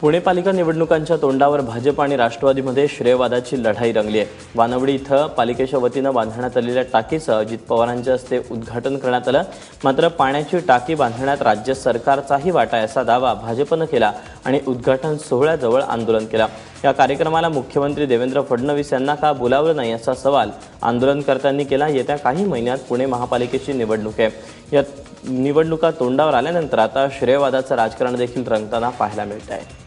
पुणे पालिका निवडणुकांच्या तोंडावर भाजप आणि राष्ट्रवादीमध्ये श्रेयवादाची लढाई रंगली आहे. वानवडी इथं पालिकेच्या वतीनं बांधण्यात आलेल्या टाकीचं अजित पवारांच्या हस्ते उद्घाटन करण्यात आलं. मात्र पाण्याची टाकी बांधण्यात राज्य सरकारचाही वाटा आहे असा दावा भाजपनं केला आणि उद्घाटन सोहळ्याजवळ आंदोलन केलं. या कार्यक्रमाला मुख्यमंत्री देवेंद्र फडणवीस यांना का बोलावलं नाही असा सवाल आंदोलनकर्त्यांनी केला. येत्या काही महिन्यात पुणे महापालिकेची निवडणूक आहे. या निवडणुका तोंडावर आल्यानंतर आता श्रेयवादाचं राजकारण देखील रंगताना पाहायला मिळत आहे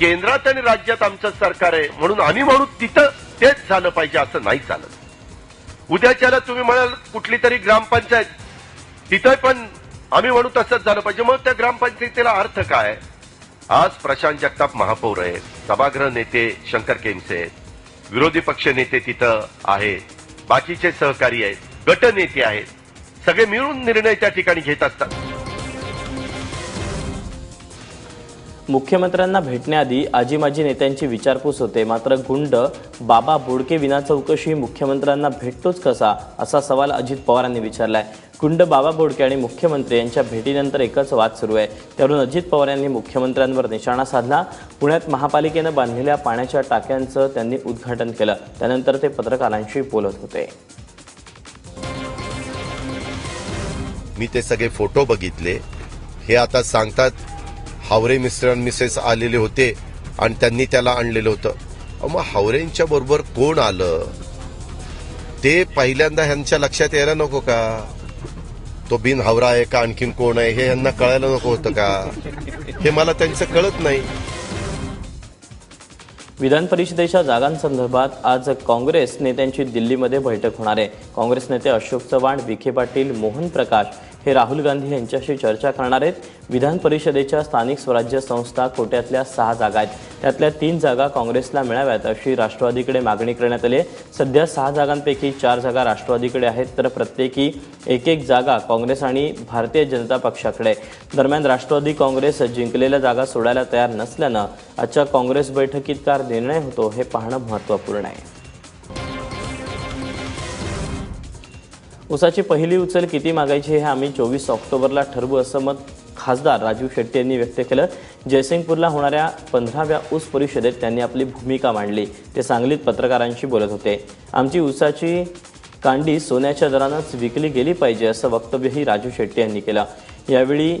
केंद्रात आणि राज्यात आमचं सरकार आहे म्हणून आम्ही म्हणू तिथं तेच झालं पाहिजे असं नाही चालत. उद्याच्याला तुम्ही म्हणाल कुठली तरी ग्रामपंचायत तिथं पण आम्ही म्हणू तसंच झालं पाहिजे. मग त्या ग्रामपंचायतीला अर्थ काय? आज प्रशांत जगताप महापौर आहेत सभागृह नेते शंकर केमसे आहेत विरोधी पक्ष नेते तिथं आहेत बाकीचे सहकारी आहेत गटनेते आहेत सगळे मिळून निर्णय त्या ठिकाणी घेत असतात. मुख्यमंत्र्यांना भेटण्याआधी आजी माजी नेत्यांची विचारपूस होते. मात्र गुंड बाबा बोडके विना चौकशी मुख्यमंत्र्यांना भेटतोच कसा? असा सवाल अजित पवारांनी विचारला आहे गुंड बाबा बोडके आणि मुख्यमंत्री यांच्या भेटीनंतर एकच वाद सुरू आहे. त्यावरून अजित पवार यांनी मुख्यमंत्र्यांवर निशाणा साधला. पुण्यात महापालिकेनं बांधलेल्या पाण्याच्या टाक्यांचं त्यांनी उद्घाटन केलं. त्यानंतर ते पत्रकारांशी बोलत होते. मी ते सगळे फोटो बघितले. हे आता सांगतात हावरे मिस्टर मिसेस आलेले होते आणि त्यांनी त्याला आणलेलं होतं. मग हावरेंच्या बरोबर कोण आलं? ते पहिल्यांदा ह्यांच्या लक्षात यायला नको का? तो बिन हावरा आहे का? आणखीन कोण आहे? हे यांना कळायला नको होतं का? हे मला त्यांचं कळत नाही. विधान परिषदेच्या जागांसंदर्भात आज काँग्रेस नेत्यांची दिल्लीमध्ये बैठक होणार आहे. काँग्रेस नेते अशोक चव्हाण विखे पाटील मोहन प्रकाश हे राहुल गांधी यांच्याशी चर्चा करणार आहेत. विधान परिषदेच्या स्थानिक स्वराज्य संस्था कोट्यातल्या सहा जागा आहेत. त्यातल्या तीन जागा काँग्रेसला मिळाव्यात अशी राष्ट्रवादीकडे मागणी करण्यात आली आहे. सध्या सहा जागांपैकी चार जागा राष्ट्रवादीकडे आहेत तर प्रत्येकी एक एक जागा काँग्रेस आणि भारतीय जनता पक्षाकडे दरम्यान राष्ट्रवादी काँग्रेस जिंकलेल्या जागा सोडायला तयार नसल्यानं आजच्या काँग्रेस बैठकीत काय निर्णय होतो हे पाहणं महत्त्वपूर्ण आहे. उसाची पहिली उचल किती मागायची हे आम्ही चोवीस ऑक्टोबरला ठरवू असं मत खासदार राजू शेट्टी यांनी व्यक्त केलं. जयसिंगपूरला होणाऱ्या पंधराव्या ऊस परिषदेत त्यांनी आपली भूमिका मांडली. ते सांगलीत पत्रकारांशी बोलत होते. आमची ऊसाची कांडी सोन्याच्या दरानंच विकली गेली पाहिजे असं वक्तव्यही राजू शेट्टी यांनी केलं. यावेळी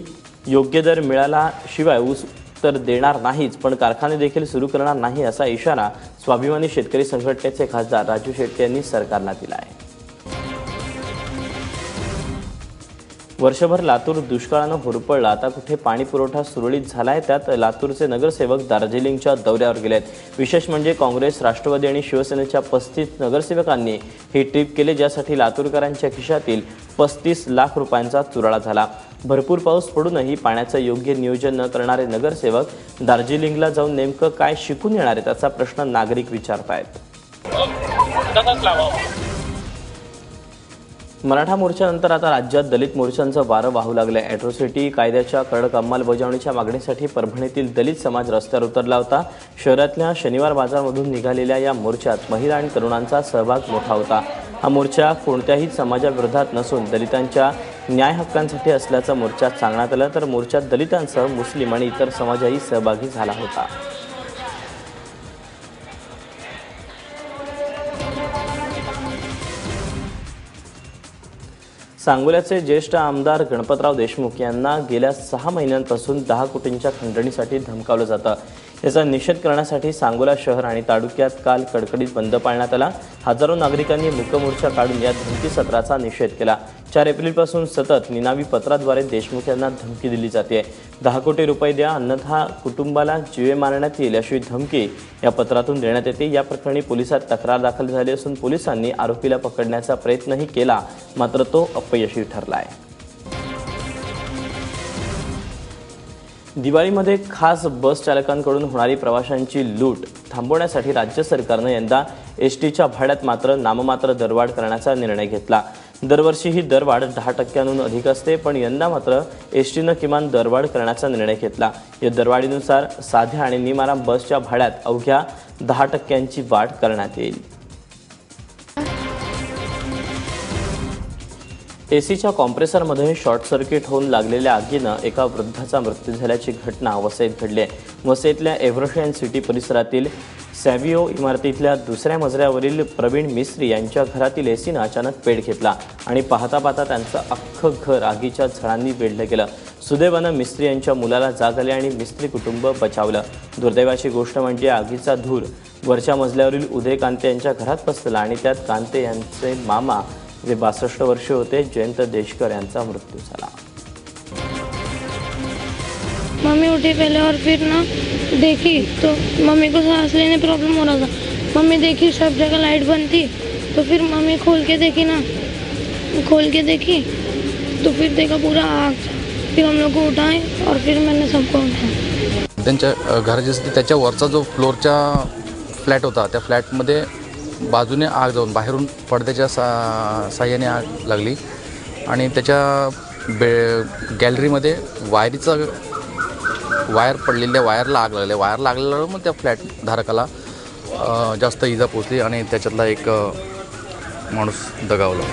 योग्य दर मिळाला शिवाय ऊस तर देणार नाहीच पण कारखाने देखील सुरू करणार नाही असा इशारा स्वाभिमानी शेतकरी संघटनेचे खासदार राजू शेट्टी यांनी सरकारला दिला आहे वर्षभर लातूर दुष्काळानं होरपळला आता कुठे पाणी पुरवठा सुरळीत झालाय त्यात लातूरचे नगरसेवक दार्जिलिंगच्या दौऱ्यावर गेलेत. विशेष म्हणजे काँग्रेस राष्ट्रवादी आणि शिवसेनेच्या पस्तीस नगरसेवकांनी ही ट्रीप केली ज्यासाठी लातूरकरांच्या खिशातील पस्तीस लाख रुपयांचा चुराळा झाला. भरपूर पाऊस पडूनही पाण्याचं योग्य नियोजन न करणारे नगरसेवक दार्जिलिंगला जाऊन नेमकं काय शिकून येणार आहे त्याचा प्रश्न नागरिक विचारतायत. हो. मराठा मोर्चानंतर आता राज्यात दलित मोर्चांचं वारं वाहू लागलं अॅट्रॉसिटी कायद्याच्या कडक अंमलबजावणीच्या मागणीसाठी परभणीतील दलित समाज रस्त्यावर उतरला होता. शहरातल्या शनिवार बाजारमधून निघालेल्या या मोर्चात महिला आणि तरुणांचा सहभाग मोठा होता. हा मोर्चा कोणत्याही समाजाविरोधात नसून दलितांच्या न्याय हक्कांसाठी असल्याचं मोर्चात सांगण्यात आलं. तर मोर्चात दलितांसह मुस्लिम आणि इतर समाजही सहभागी झाला होता. सांगोल्याचे ज्येष्ठ आमदार गणपतराव देशमुख यांना गेल्या सहा महिन्यांपासून दहा कोटींच्या खंडणीसाठी धमकावलं जातं. याचा निषेध करण्यासाठी सांगोला शहर आणि तालुक्यात काल कडकडीत बंद पाळण्यात आला. हजारो नागरिकांनी मुकमोर्चा काढून या धमकी सत्राचा निषेध केला. चार एप्रिलपासून सतत निनावी पत्राद्वारे देशमुख यांना धमकी दिली जाते. दहा कोटी रुपये द्या अन्यथा कुटुंबाला जीवे मारण्यात येईल अशी धमकी या पत्रातून देण्यात येते. या प्रकरणी पोलिसात तक्रार दाखल झाली असून पोलिसांनी आरोपीला पकडण्याचा प्रयत्नही केला मात्र तो अपयशी ठरला आहे दिवाळीमध्ये खास बस चालकांकडून होणारी प्रवाशांची लूट थांबवण्यासाठी राज्य सरकारनं यंदा एस टीच्या भाड्यात मात्र नाममात्र दरवाढ करण्याचा निर्णय घेतला. दरवर्षी ही दरवाढ दहा टक्क्यांहून अधिक असते पण यंदा मात्र एस टीनं किमान दरवाढ करण्याचा निर्णय घेतला. या दरवाढीनुसार साध्या आणि निमाराम बसच्या भाड्यात अवघ्या दहा टक्क्यांची वाढ करण्यात येईल. एसीच्या कॉम्प्रेसरमध्ये शॉर्ट सर्किट होऊन लागलेल्या आगीनं एका वृद्धाचा मृत्यू झाल्याची घटना वसईत घडली आहे. वसईतल्या एव्हर्शियन सिटी परिसरातील सॅव्हिओ इमारतीतल्या दुसऱ्या मजल्यावरील प्रवीण मिस्त्री यांच्या घरातील एसीनं अचानक पेट घेतला आणि पाहता पाहता त्यांचं अख्खं घर आगीच्या झळांनी वेढलं गेलं. सुदैवानं मिस्त्री यांच्या मुलाला जाग आली आणि मिस्त्री कुटुंब बचावलं. दुर्दैवाची गोष्ट म्हणजे आगीचा धूर. वरच्या मजल्यावरील उदय कांते यांच्या घरात बसला आणि त्यात कांते यांचे मामा जे बासष्ट वर्षे होते जयंत देशकर यांचा मृत्यू झाला. मम्मी उठी पहले और फिर ना देखी तो मम्मी को सांस लेने प्रॉब्लम हो रहा था। मम्मी देखी सब जगह लाइट बंद थी तो फिर मम्मी खोल के देखी ना। खोल के देखी तो फिर देखा पूरा आग फिर हम लोग को उठाए और फिर मैंने सबको उठाया। त्यांच्या अ, घराची त्याच्या वरचा जो फ्लोरचा फ्लॅट होता त्या फ्लॅटमध्ये बाजूने आग जाऊन बाहेरून पडद्याच्या सा साह्याने आग लागली. आणि त्याच्या बे गॅलरीमध्ये वायरीचा वायर पडलेल्या वायरला आग लागली वायर लागलेलं मग त्या फ्लॅट धारकाला जास्त इजा पोचली आणि त्याच्यातला एक माणूस दगावला.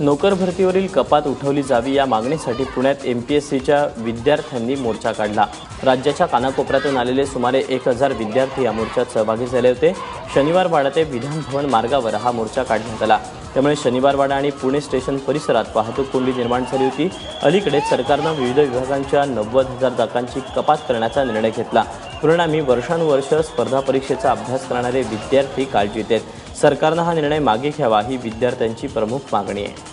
नोकर भरतीवरील कपात उठवली जावी या मागणीसाठी पुण्यात एम पी एस सीच्या विद्यार्थ्यांनी मोर्चा काढला. राज्याच्या कानाकोपऱ्यातून आलेले सुमारे एक हजार विद्यार्थी या मोर्चात सहभागी झाले होते. शनिवार वाडा ते विधानभवन मार्गावर हा मोर्चा काढण्यात आला. त्यामुळे शनिवारवाडा आणि पुणे स्टेशन परिसरात वाहतूक कोंडी निर्माण झाली होती. अलीकडेच सरकारनं विविध विभागांच्या नव्वद हजार जागांची कपात करण्याचा निर्णय घेतला. परिणामी वर्षानुवर्ष स्पर्धा परीक्षेचा अभ्यास करणारे विद्यार्थी काळजीत आहेत सरकारनं हा निर्णय मागे घ्यावा ही विद्यार्थ्यांची प्रमुख मागणी आहे.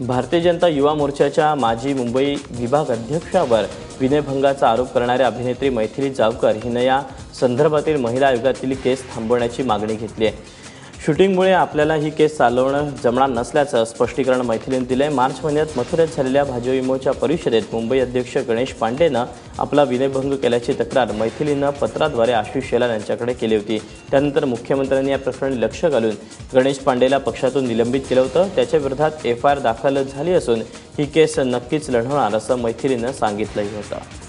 भारतीय जनता युवा मोर्चाच्या माजी मुंबई विभाग अध्यक्षावर विनयभंगाचा आरोप करणाऱ्या अभिनेत्री मैथिली जावकर हिनं या संदर्भातील महिला आयोगातील केस थांबवण्याची मागणी घेतली आहे. शूटिंगमुळे आपल्याला ही केस चालवणं जमणार नसल्याचं स्पष्टीकरण मैथिलीनं दिलंय. मार्च महिन्यात मथुरेत झालेल्या भाजविमोच्या परिषदेत मुंबई अध्यक्ष गणेश पांडेनं आपला विनयभंग केल्याची तक्रार मैथिलीनं पत्राद्वारे आशिष शेलार यांच्याकडे केली होती. त्यानंतर मुख्यमंत्र्यांनी या प्रकरणी लक्ष घालून गणेश पांडेला पक्षातून निलंबित केलं होतं. त्याच्या विरोधात एफ आय आर दाखल झाली असून ही केस नक्कीच लढवणार असं मैथिलीनं सांगितलंही होतं.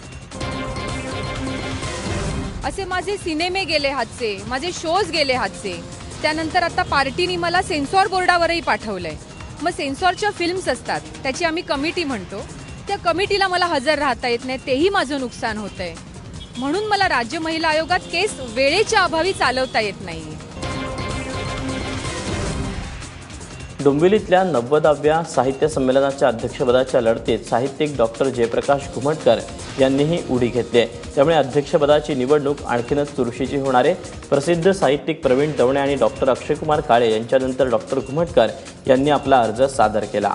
असे माझे सिनेमे गेले हातचे माझे शोज गेले हातचे. त्यानंतर आता पार्टीनी मला सेन्सॉर बोर्डावरही पाठवलंय. मग सेन्सॉरच्या फिल्म्स असतात त्याची आम्ही कमिटी म्हणतो. त्या कमिटीला मला हजर राहता येत नाही तेही माझं नुकसान होतंय. म्हणून मला राज्य महिला आयोगात केस वेळेच्या अभावी चालवता येत नाही डोंबिवलीतल्या नव्वदाव्या साहित्य संमेलनाच्या अध्यक्षपदाच्या लढतीत साहित्यिक डॉक्टर जयप्रकाश घुमटकर यांनीही उडी घेतली आहे. त्यामुळे अध्यक्षपदाची निवडणूक आणखीनच चुरशीची होणार आहे. प्रसिद्ध साहित्यिक प्रवीण दवणे आणि डॉक्टर अक्षयकुमार काळे यांच्यानंतर डॉक्टर घुमटकर यांनी आपला अर्ज सादर केला.